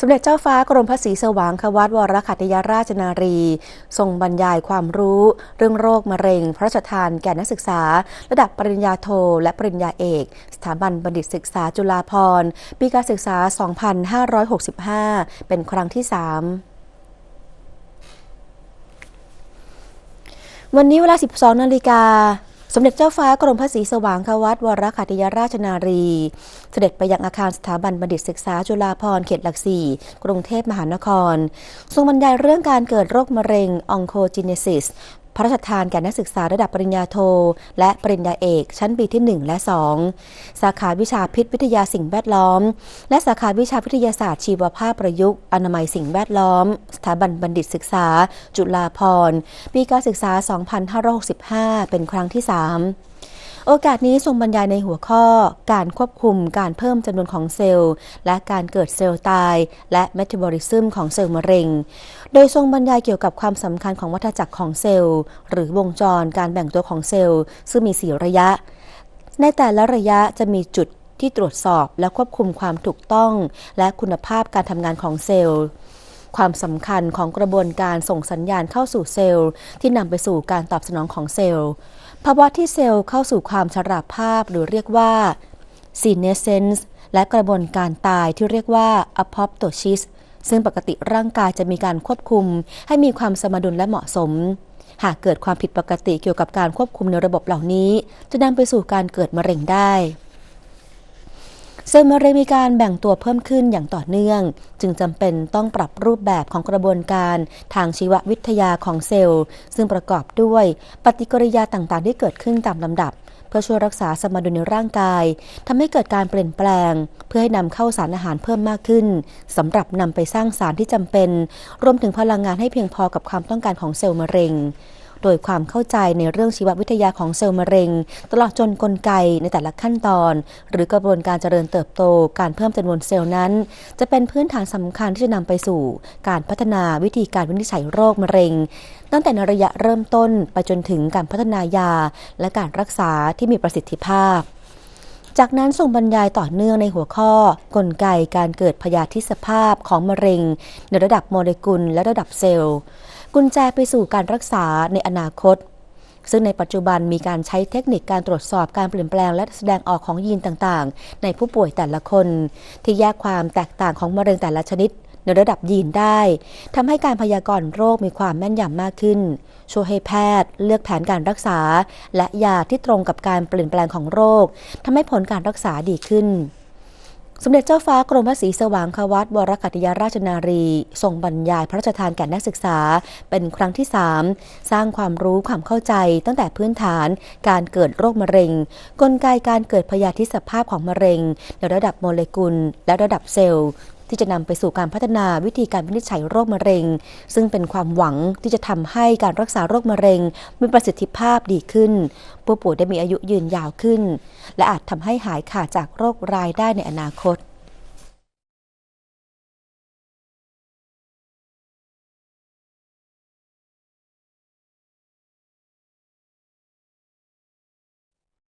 สมเด็จเจ้าฟ้ากรมพระศรีสว่างควัตวรคัตยราชนารี ทรงบรรยายความรู้ เรื่องโรคมะเร็ง พระราชทานแก่นักศึกษา ระดับปริญญาโทและปริญญาเอก สถาบันบัณฑิตศึกษาจุฬาภรณ์ ปีการศึกษา 2565 เป็นครั้งที่ 3วันนี้เวลา 12 นาฬิกา สมเด็จเจ้าฟ้ากรมพระศรีสว่างควัตวรคัตยราชนารี เสด็จไปยังอาคารสถาบันบัณฑิตศึกษาจุฬาภรณ์เขตหลักสี่กรุงเทพมหานคร ทรงบรรยายเรื่องการเกิดโรคมะเร็งองโคจิเนซิส พระราชทานแก่นักศึกษาระดับปริญญาโท และปริญญาเอก ชั้นปีที่ 1 และ 2 สาขาวิชาพิษวิทยาสิ่งแวดล้อม และสาขาวิชาวิทยาศาสตร์ชีวภาพประยุกต์อนามัยสิ่งแวดล้อม สถาบันบัณฑิตศึกษา จุฬาภรณ์ปีการศึกษา 2565 เป็นครั้งที่ 3 โอกาสนี้ทรงบรรยายในหัวข้อ การควบคุมการเพิ่มจำนวนของเซลล์ และการเกิดเซลล์ตาย และเมตาบอลิซึมของเซลล์มะเร็ง โดยทรงบรรยายเกี่ยวกับความสำคัญของวัฏจักรของเซลล์ หรือวงจรการแบ่งตัวของเซลล์ ซึ่งมี4ระยะ ในแต่ละระยะจะมีจุดที่ตรวจสอบและควบคุมความถูกต้อง และคุณภาพการทำงานของเซลล์ ความสำคัญของกระบวนการส่งสัญญาณเข้าสู่เซลล์ ที่นำไปสู่การตอบสนองของเซลล์ ภาวะที่เซลล์เข้าสู่ความชราภาพหรือเรียกว่า senescence และกระบวนการตายที่เรียกว่า apoptosis ซึ่งปกติร่างกายจะมีการควบคุม ให้มีความสมดุลและเหมาะสม หากเกิดความผิดปกติเกี่ยวกับการควบคุมในระบบเหล่านี้ จะนำไปสู่การเกิดมะเร็งได้ เซลล์มะเร็งมีการแบ่งตัวเพิ่มขึ้นอย่างต่อเนื่อง จึงจำเป็นต้องปรับรูปแบบของกระบวนการทางชีววิทยาของเซลล์ ซึ่งประกอบด้วยปฏิกิริยาต่างๆ ที่เกิดขึ้นตามลำดับ เพื่อช่วยรักษาสมดุลในร่างกายทำให้เกิดการเปลี่ยนแปลง เพื่อให้นำเข้าสารอาหารเพิ่มมากขึ้นสำหรับนำไปสร้างสารที่จำเป็น รวมถึงพลังงานให้เพียงพอกับความต้องการของเซลล์มะเร็ง โดยความเข้าใจในเรื่องชีววิทยาของเซลล์มะเร็ง ตลอดจนกลไกในแต่ละขั้นตอน หรือกระบวนการเจริญเติบโต การเพิ่มจำนวนเซลล์นั้น จะเป็นพื้นฐานสำคัญที่จะนำไปสู่ การพัฒนาวิธีการวินิจฉัยโรคมะเร็ง ตั้งแต่ในระยะเริ่มต้นไปจนถึงการพัฒนายา และการรักษาที่มีประสิทธิภาพจากนั้นส่งบรรยายต่อเนื่องในหัวข้อ กลไกการเกิดพยาธิสภาพของมะเร็ง ในระดับโมเลกุลและระดับเซลล์ กุญแจไปสู่การรักษาในอนาคต ซึ่งในปัจจุบันมีการใช้เทคนิคการตรวจสอบการเปลี่ยนแปลงและแสดงออกของยีนต่างๆ ในผู้ป่วยแต่ละคน ที่แยกความแตกต่างของมะเร็งแต่ละชนิดในระดับยีนได้ทำให้การพยากรณ์โรคมีความแม่นยำมากขึ้น ช่วยให้แพทย์เลือกแผนการรักษา และยาที่ตรงกับการเปลี่ยนแปลงของโรคทำให้ผลการรักษาดีขึ้น สมเด็จเจ้าฟ้ากรมพระศรีสว่างควัตวรกัตยาราชนารี ทรงบรรยายพระราชทานแก่นักศึกษา เป็นครั้งที่ 3 สร้างความรู้ความเข้าใจตั้งแต่พื้นฐาน การเกิดโรคมะเร็ง กลไกการเกิดพยาธิสภาพของมะเร็ง ในระดับโมเลกุลและระดับเซลล์ ที่จะนำไปสู่การพัฒนาวิธีการวินิจฉัยโรคมะเร็ง ซึ่งเป็นความหวังที่จะทำให้การรักษาโรคมะเร็งมีประสิทธิภาพดีขึ้น ผู้ป่วยได้มีอายุยืนยาวขึ้น และอาจทำให้หายขาดจากโรคร้ายได้ในอนาคต